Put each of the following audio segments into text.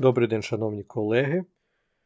Добрий день, шановні колеги.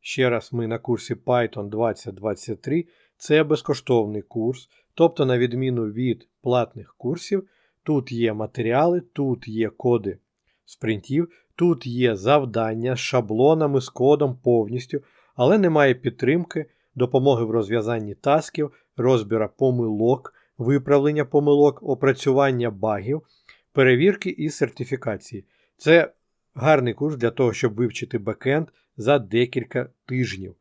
Ще раз ми на курсі Python 2023. Це безкоштовний курс, тобто, на відміну від платних курсів, тут є матеріали, тут є коди спринтів, тут є завдання з шаблонами, з кодом повністю, але немає підтримки, допомоги в розв'язанні тасків, розбіра помилок, виправлення помилок, опрацювання багів, перевірки і сертифікації. Це гарний курс для того, щоб вивчити бекенд за декілька тижнів.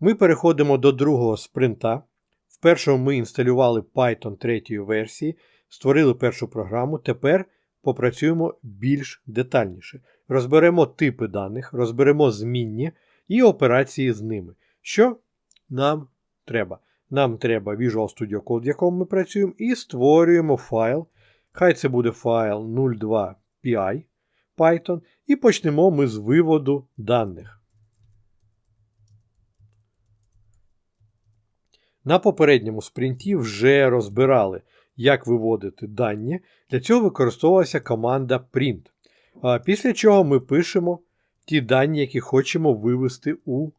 Ми переходимо до другого спринта. В першому ми інсталювали Python 3 версії, створили першу програму. Тепер попрацюємо більш детальніше. Розберемо типи даних, розберемо змінні і операції з ними. Що нам треба? Нам треба Visual Studio Code, в якому ми працюємо, і створюємо файл. Хай це буде файл 02pi Python, і почнемо ми з виводу даних. На попередньому спринті вже розбирали, як виводити дані. Для цього використовувалася команда print. Після чого ми пишемо ті дані, які хочемо вивести у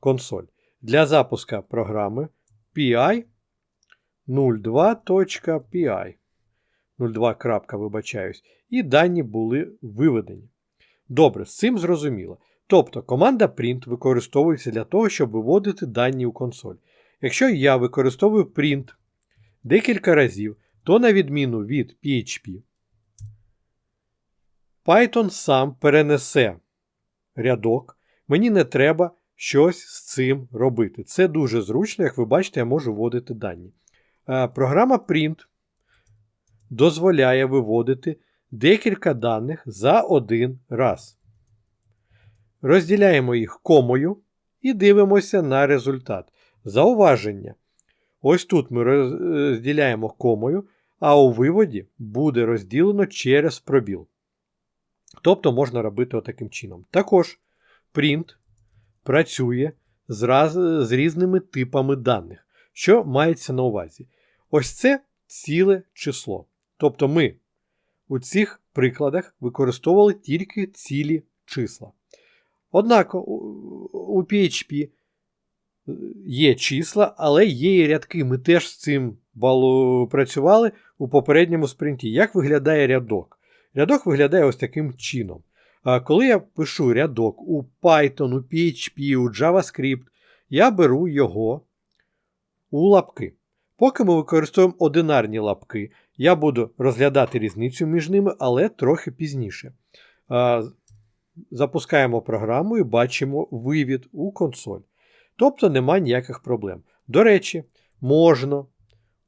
консоль. Для запуска програми PI 02.py. 02. крапка, вибачаюсь, і дані були виведені. Добре, з цим зрозуміло. Тобто команда print використовується для того, щоб виводити дані у консоль. Якщо я використовую print декілька разів, то на відміну від PHP, Python сам перенесе рядок, мені не треба щось з цим робити. Це дуже зручно, як ви бачите, я можу вводити дані. Програма print дозволяє виводити декілька даних за один раз. Розділяємо їх комою і дивимося на результат. Зауваження. Ось тут ми розділяємо комою, а у виводі буде розділено через пробіл. Тобто можна робити отаким чином. Також print працює з, раз, з різними типами даних, що мається на увазі. Ось це ціле число. Тобто ми у цих прикладах використовували тільки цілі числа. Однак у PHP є числа, але є і рядки. Ми теж з цим працювали у попередньому спринті. Як виглядає рядок? Рядок виглядає ось таким чином. Коли я пишу рядок у Python, у PHP, у JavaScript, я беру його у лапки. Поки ми використовуємо одинарні лапки, я буду розглядати різницю між ними, але трохи пізніше. Запускаємо програму і бачимо вивід у консоль. Тобто нема ніяких проблем. До речі, можна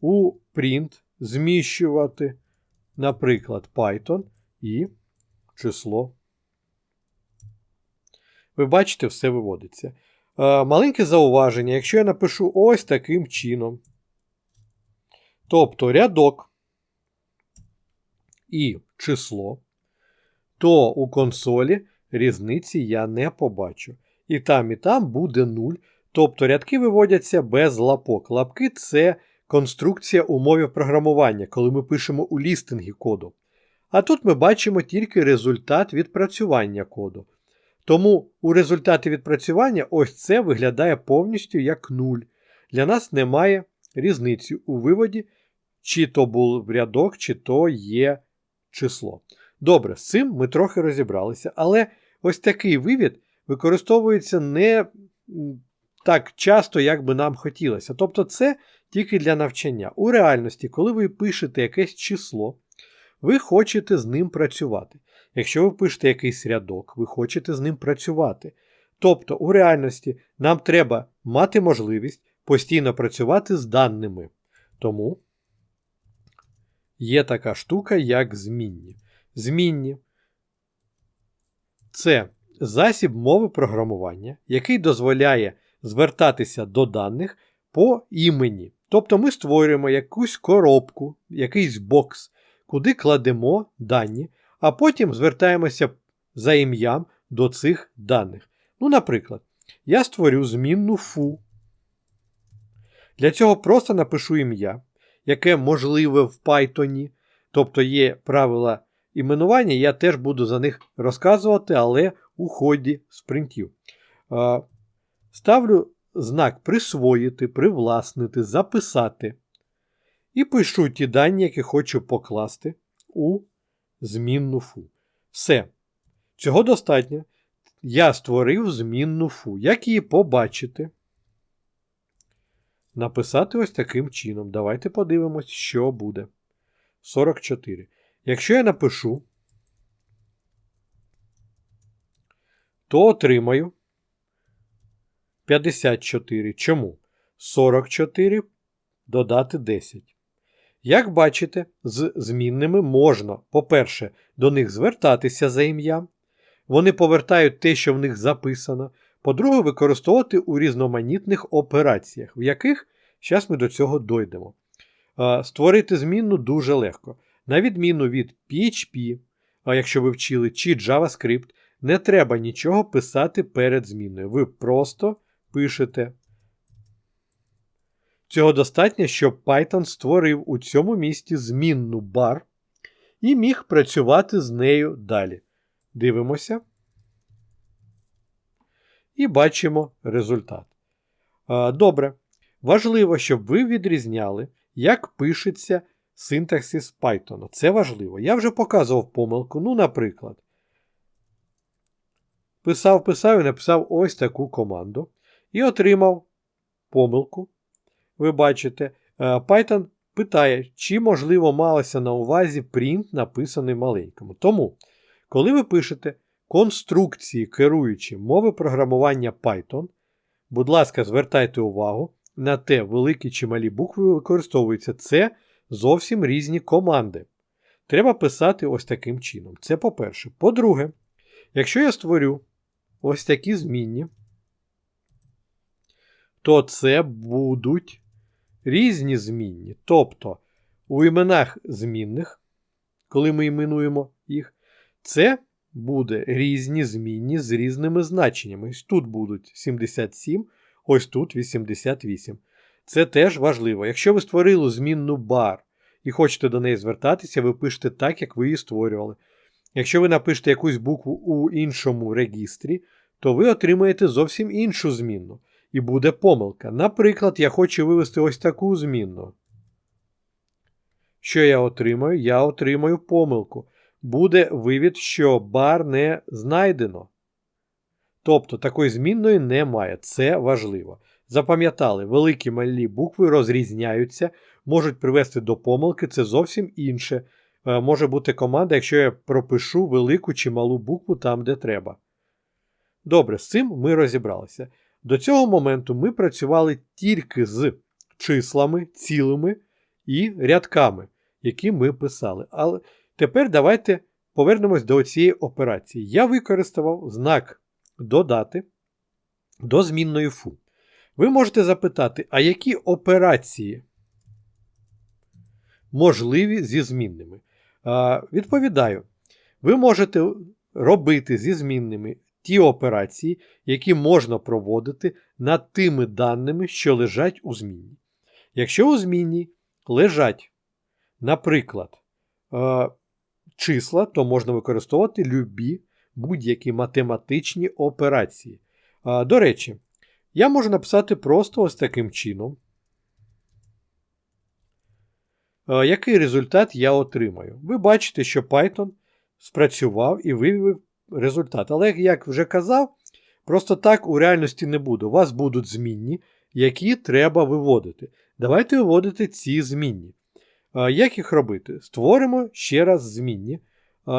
у print зміщувати, наприклад, Python і число. Ви бачите, все виводиться. Маленьке зауваження, якщо я напишу ось таким чином. Тобто рядок і число, то у консолі різниці я не побачу. І там, і там буде 0. Тобто рядки виводяться без лапок. Лапки це конструкція умовів програмування, коли ми пишемо у лістингі коду. А тут ми бачимо тільки результат відпрацювання коду. Тому у результаті відпрацювання ось це виглядає повністю як 0. Для нас немає різниці у виводі, чи то був рядок, чи то є число. Добре, з цим ми трохи розібралися, але ось такий вивід використовується не так часто, як би нам хотілося. Тобто, це тільки для навчання. У реальності, коли ви пишете якесь число, ви хочете з ним працювати. Якщо ви пишете якийсь рядок, ви хочете з ним працювати. Тобто, у реальності нам треба мати можливість постійно працювати з даними. Тому є така штука, як змінні. Змінні це засіб мови програмування, який дозволяє звертатися до даних по імені. Тобто ми створюємо якусь коробку, якийсь бокс, куди кладемо дані, а потім звертаємося за ім'ям до цих даних. Ну, наприклад, я створю змінну фу. Для цього просто напишу ім'я, яке можливе в Python. Тобто є правила іменування, я теж буду за них розказувати, але у ході спринтів. Ставлю знак присвоїти, привласнити, записати. І пишу ті дані, які хочу покласти у змінну фу. Все. Цього достатньо. Я створив змінну фу. Як її побачити? Написати ось таким чином. Давайте подивимось, що буде. 44. Якщо я напишу, то отримаю 54. Чому? 44 додати 10. Як бачите, з змінними можна, по-перше, до них звертатися за ім'ям. Вони повертають те, що в них записано. По-друге, використовувати у різноманітних операціях, в яких зараз ми до цього дойдемо. Створити змінну дуже легко. На відміну від PHP, якщо ви вчили, чи JavaScript, не треба нічого писати перед зміною. Ви просто пишете. Цього достатньо, щоб Python створив у цьому місці змінну бар і міг працювати з нею далі. Дивимося. І бачимо результат. Добре. Важливо, щоб ви відрізняли, як пишеться синтаксис Python. Це важливо. Я вже показував помилку. Ну, наприклад, писав, писав і написав ось таку команду. І отримав помилку. Ви бачите, Python питає, чи можливо малося на увазі print, написаний маленькому. Тому, коли ви пишете конструкції керуючі мови програмування Python, будь ласка, звертайте увагу на те, великі чи малі букви використовуються. Це зовсім різні команди. Треба писати ось таким чином. Це по-перше. По-друге, якщо я створю ось такі змінні, то це будуть різні змінні. Тобто у іменах змінних, коли ми іменуємо їх, це буде різні змінні з різними значеннями. Тут будуть 77, ось тут 88. Це теж важливо. Якщо ви створили змінну бар і хочете до неї звертатися, ви пишете так, як ви її створювали. Якщо ви напишете якусь букву у іншому регістрі, то ви отримаєте зовсім іншу змінну. І буде помилка. Наприклад, я хочу вивести ось таку змінну. Що я отримаю? Я отримаю помилку. Буде вивід, що бар не знайдено. Тобто такої змінної немає. Це важливо. Запам'ятали, великі малі букви розрізняються, можуть привести до помилки, це зовсім інше. Е, може бути команда, якщо я пропишу велику чи малу букву там, де треба. Добре, з цим ми розібралися. До цього моменту ми працювали тільки з числами, цілими і рядками, які ми писали. Але тепер давайте повернемось до цієї операції. Я використав знак додати до змінної фу. Ви можете запитати, а які операції можливі зі змінними? А, Відповідаю, ви можете робити зі змінними ті операції, які можна проводити над тими даними, що лежать у змінні. Якщо у змінні лежать, наприклад, е, числа, то можна використовувати любі будь-які математичні операції. Е, до речі, я можу написати просто ось таким чином. Е, який результат я отримаю? Ви бачите, що Python спрацював і вивів результат. Але, як вже казав, просто так у реальності не буде. У вас будуть змінні, які треба виводити. Давайте виводити ці змінні. Як їх робити? Створимо ще раз змінні.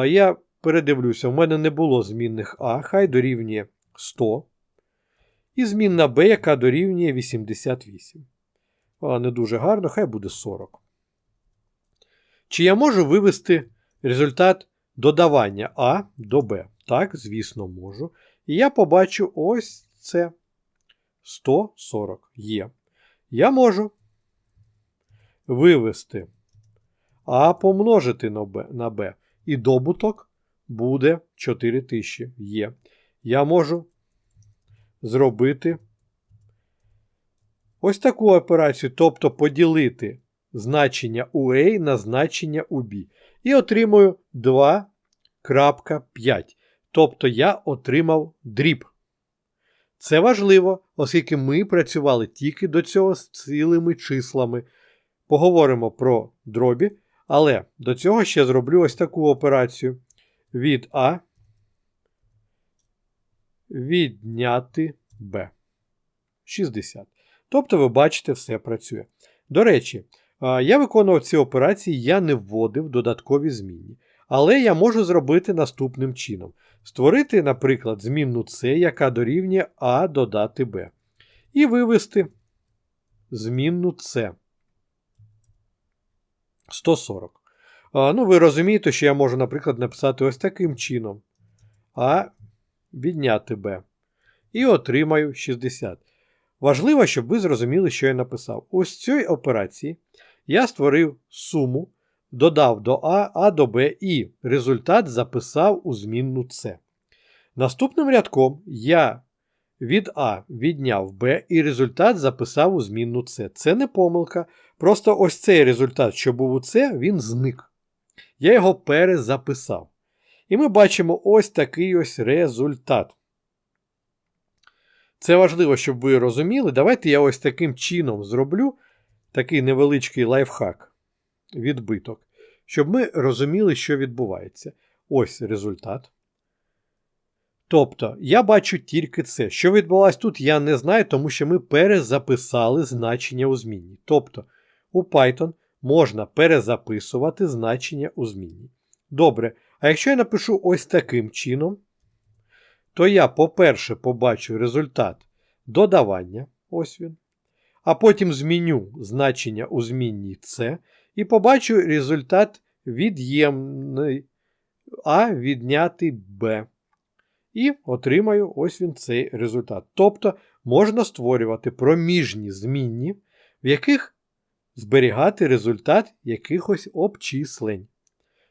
Я передивлюся, у мене не було змінних А, хай дорівнює 100. І змінна Б, яка дорівнює 88. А, Не дуже гарно, хай буде 40. Чи я можу вивести результат додавання А до Б? Так, звісно, можу. І я побачу ось це 140 є. Я можу вивести А помножити на Б. І добуток буде 4000 є. Я можу зробити ось таку операцію, тобто поділити значення у A на значення у B. І отримую 2.5. Тобто я отримав дріб. Це важливо, оскільки ми працювали тільки до цього з цілими числами. Поговоримо про дробі, але до цього ще зроблю ось таку операцію. Від А відняти Б. 60. Тобто, ви бачите, все працює. До речі, я виконував ці операції, я не вводив додаткові змінні. Але я можу зробити наступним чином: створити, наприклад, змінну С, яка дорівнює А додати Б. І вивести змінну С. 140. А, Ну, ви розумієте, що я можу, наприклад, написати ось таким чином. А відняти Б. І отримаю 60. Важливо, щоб ви зрозуміли, що я написав. Ось цій операції я створив суму, додав до А, А до Б і результат записав у змінну С. Наступним рядком я від А відняв Б і результат записав у змінну С. Це не помилка. Просто ось цей результат, що був у С, він зник. Я його перезаписав. І ми бачимо ось такий ось результат. Це важливо, щоб ви розуміли. Давайте я ось таким чином зроблю такий невеличкий лайфхак, відбиток, щоб ми розуміли, що відбувається. Ось результат. Тобто, я бачу тільки це. Що відбулося тут, я не знаю, тому що ми перезаписали значення у змінні. Тобто, у Python можна перезаписувати значення у змінні. Добре, а якщо я напишу ось таким чином, то я, по-перше, побачу результат додавання, ось він, а потім зміню значення у змінній С і побачу результат від'ємний А відняти Б. І отримаю ось він цей результат. Тобто можна створювати проміжні змінні, в яких зберігати результат якихось обчислень.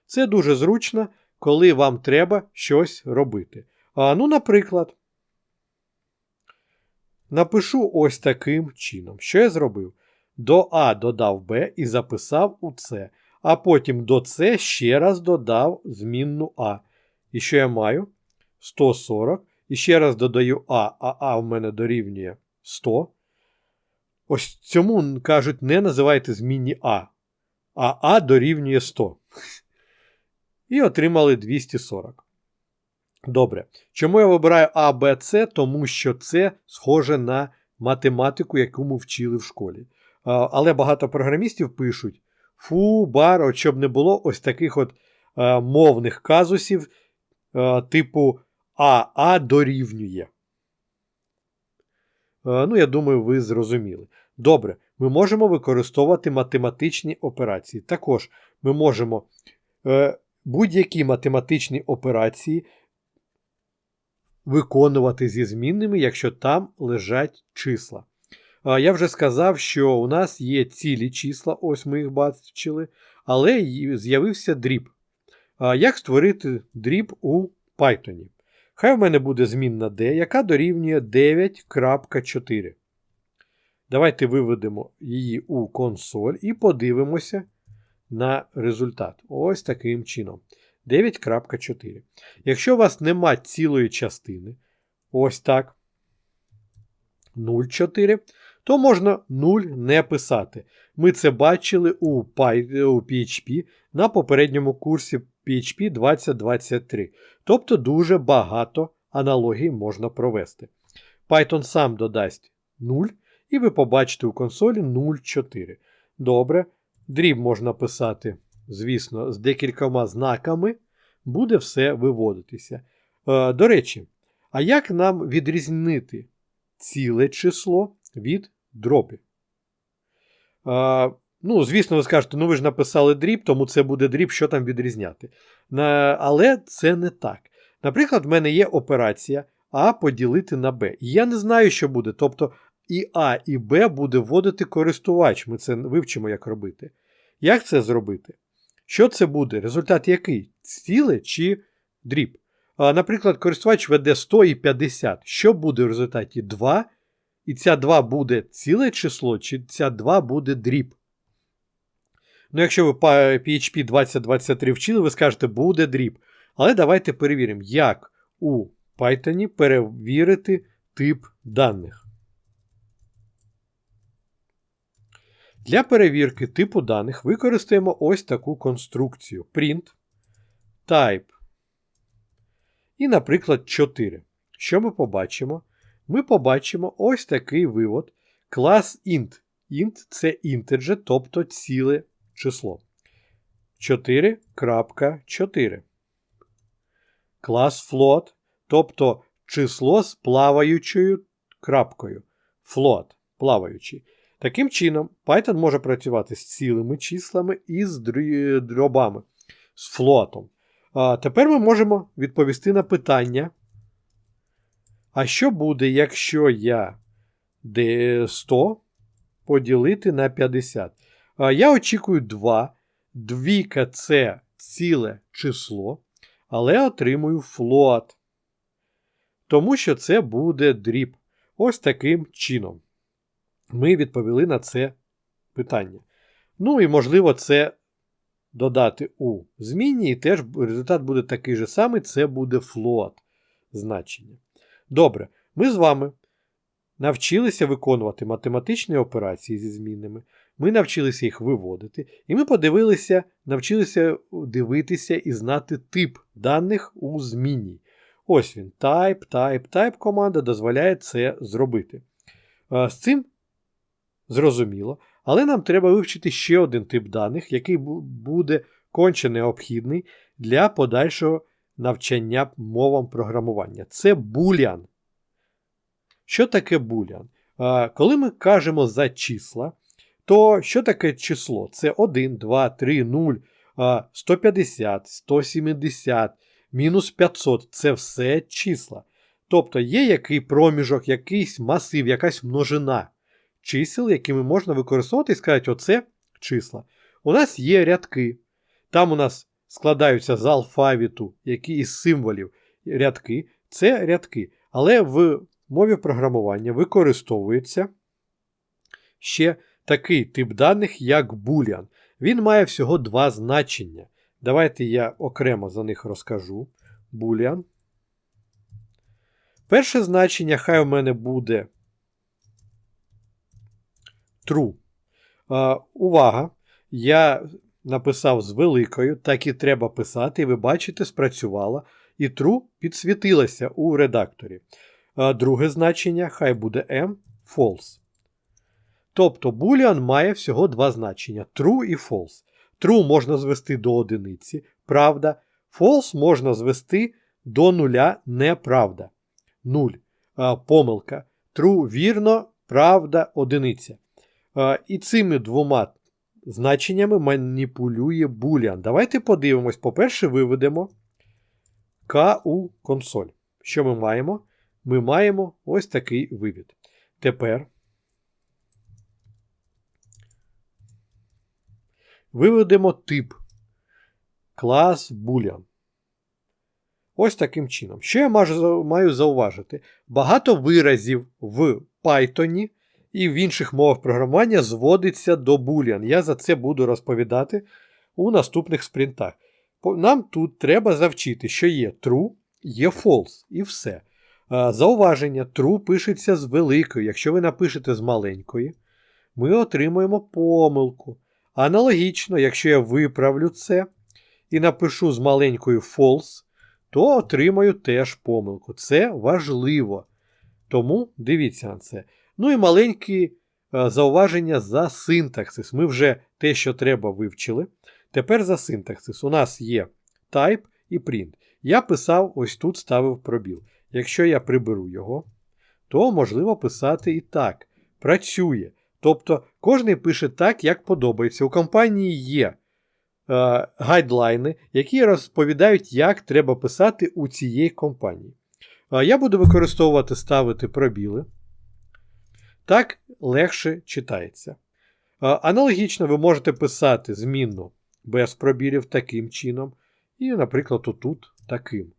Це дуже зручно, коли вам треба щось робити. А, Ну, наприклад, напишу ось таким чином. Що я зробив? До А додав Б і записав у С. А потім до С ще раз додав змінну А. І що я маю? 140. І ще раз додаю А, а А в мене дорівнює 100. Ось цьому кажуть, не називайте змінні А. А А дорівнює 100. І отримали 240. Добре. Чому я вибираю А, Б, С? Тому що це схоже на математику, яку ми вчили в школі. Але багато програмістів пишуть: фу, бар, от щоб не було ось таких от мовних казусів, типу АА дорівнює. Ну, я думаю, ви зрозуміли. Добре, ми можемо використовувати математичні операції. Також ми можемо е, будь-які математичні операції виконувати зі змінними, якщо там лежать числа. Я вже сказав, що у нас є цілі числа, ось ми їх бачили, але з'явився дріб. Як створити дріб у Python? Хай в мене буде змінна D, яка дорівнює 9.4. Давайте виведемо її у консоль і подивимося на результат. Ось таким чином. 9.4. Якщо у вас нема цілої частини, ось так, 0,4, то можна 0 не писати. Ми це бачили у PHP на попередньому курсі PHP 2023. Тобто дуже багато аналогій можна провести. Python сам додасть 0, і ви побачите у консолі 0,4. Добре. Дріб можна писати, звісно, з декількома знаками, буде все виводитися. Е, до речі, а як нам відрізнити ціле число від дробів? Е, ну, звісно, ви скажете, ну ви ж написали дріб, тому це буде дріб, що там відрізняти. На, але це не так. Наприклад, в мене є операція А поділити на Б. І я не знаю, що буде. Тобто і А, і Б буде вводити користувач. Ми це вивчимо, як робити. Як це зробити? Що це буде? Результат який? Ціле чи дріб? Наприклад, користувач веде 100 і 50. Що буде в результаті 2? І ця 2 буде ціле число, чи ця 2 буде дріб? Ну, якщо ви PHP 2023 вчили, ви скажете, буде дріб. Але давайте перевіримо, як у Python перевірити тип даних. Для перевірки типу даних використаємо ось таку конструкцію print type. І, наприклад, 4. Що ми побачимо? Ми побачимо ось такий вивод клас int. int це integer, тобто ціле число. 4.4. Клас float, тобто число з плаваючою крапкою. Float плаваючий. Таким чином, Python може працювати з цілими числами і з дробами, з флотом. А Тепер ми можемо відповісти на питання. А що буде, якщо я 100 поділити на 50? Я очікую 2. Двійка це ціле число, але отримую флот. Тому що це буде дріб. Ось таким чином ми відповіли на це питання. Ну і, можливо, це додати у зміні, і теж результат буде такий же самий, це буде float значення. Добре, ми з вами навчилися виконувати математичні операції зі змінними, ми навчилися їх виводити, і ми подивилися, навчилися дивитися і знати тип даних у зміні. Ось він, type, type, type команда дозволяє це зробити. З цим зрозуміло, але нам треба вивчити ще один тип даних, який буде конче необхідний для подальшого навчання мовам програмування. Це булян. Що таке булян? Коли ми кажемо за числа, то що таке число? Це 1, 2, 3, 0, 150, 170, мінус 500 це все числа. Тобто є який проміжок, якийсь масив, якась множина чисел, якими можна використовувати і сказати, оце числа. У нас є рядки. Там у нас складаються з алфавіту, які із символів рядки. Це рядки. Але в мові програмування використовується ще такий тип даних, як boolean. Він має всього два значення. Давайте я окремо за них розкажу. Boolean. Перше значення, хай у мене буде true. Uh, увага! Я написав з великою, так і треба писати, і ви бачите, спрацювала. І true підсвітилася у редакторі. Uh, друге значення, хай буде M, false. Тобто Boolean має всього два значення: true і false. True можна звести до одиниці, правда. False можна звести до нуля неправда. Нуль. Помилка. True вірно, правда, одиниця. І цими двома значеннями маніпулює Boolean. Давайте подивимось. По-перше, виведемо у консоль. Що ми маємо? Ми маємо ось такий вивід. Тепер виведемо тип клас Boolean. Ось таким чином. Що я маю зауважити? Багато виразів в Python і в інших мовах програмування зводиться до Boolean. Я за це буду розповідати у наступних спринтах. Нам тут треба завчити, що є true, є false, і все. Зауваження, true пишеться з великої. Якщо ви напишете з маленької, ми отримуємо помилку. Аналогічно, якщо я виправлю це і напишу з маленькою false, то отримаю теж помилку. Це важливо. Тому дивіться на це. Ну і маленькі е, зауваження за синтаксис. Ми вже те, що треба, вивчили. Тепер за синтаксис. У нас є type і print. Я писав, ось тут ставив пробіл. Якщо я приберу його, то можливо писати і так. Працює. Тобто кожен пише так, як подобається. У компанії є е, гайдлайни, які розповідають, як треба писати у цієї компанії. Е, я буду використовувати ставити пробіли. Так легше читається. Аналогічно ви можете писати змінну без пробірів таким чином. І, наприклад, отут таким.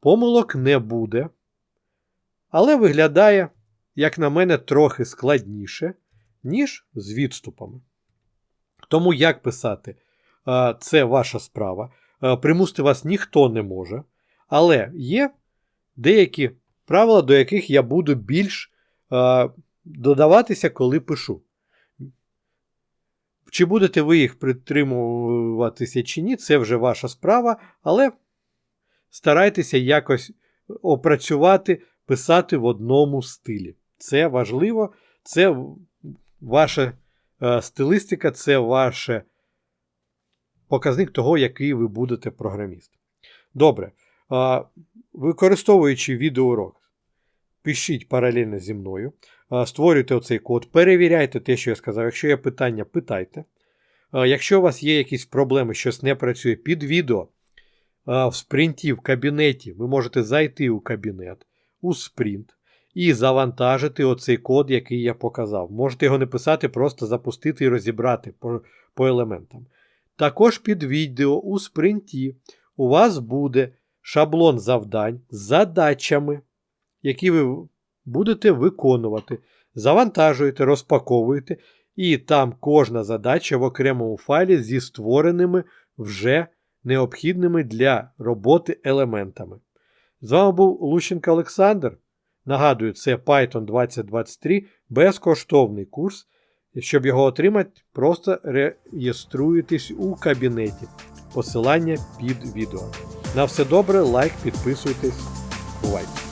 Помилок не буде. Але виглядає, як на мене, трохи складніше, ніж з відступами. Тому як писати, це ваша справа. Примусити вас ніхто не може. Але є деякі правила, до яких я буду більш додаватися, коли пишу. Чи будете ви їх притримуватися чи ні, це вже ваша справа, але старайтеся якось опрацювати, писати в одному стилі. Це важливо, це ваша е, стилистика, це ваш показник того, який ви будете програміст. Добре. Використовуючи відеоурок, пишіть паралельно зі мною, створюйте оцей код, перевіряйте те, що я сказав. Якщо є питання, питайте. Якщо у вас є якісь проблеми, щось не працює під відео, в спринті, в кабінеті, ви можете зайти у кабінет, у спринт і завантажити оцей код, який я показав. Можете його не писати, просто запустити і розібрати по, по елементам. Також під відео у спринті у вас буде шаблон завдань з задачами, які ви будете виконувати. Завантажуєте, розпаковуєте, і там кожна задача в окремому файлі зі створеними вже необхідними для роботи елементами. З вами був Лущенко Олександр. Нагадую, це Python 2023 безкоштовний курс. Щоб його отримати, просто реєструйтесь у кабінеті. Посилання під відео. На все добре, лайк, підписуйтесь. Бувайте!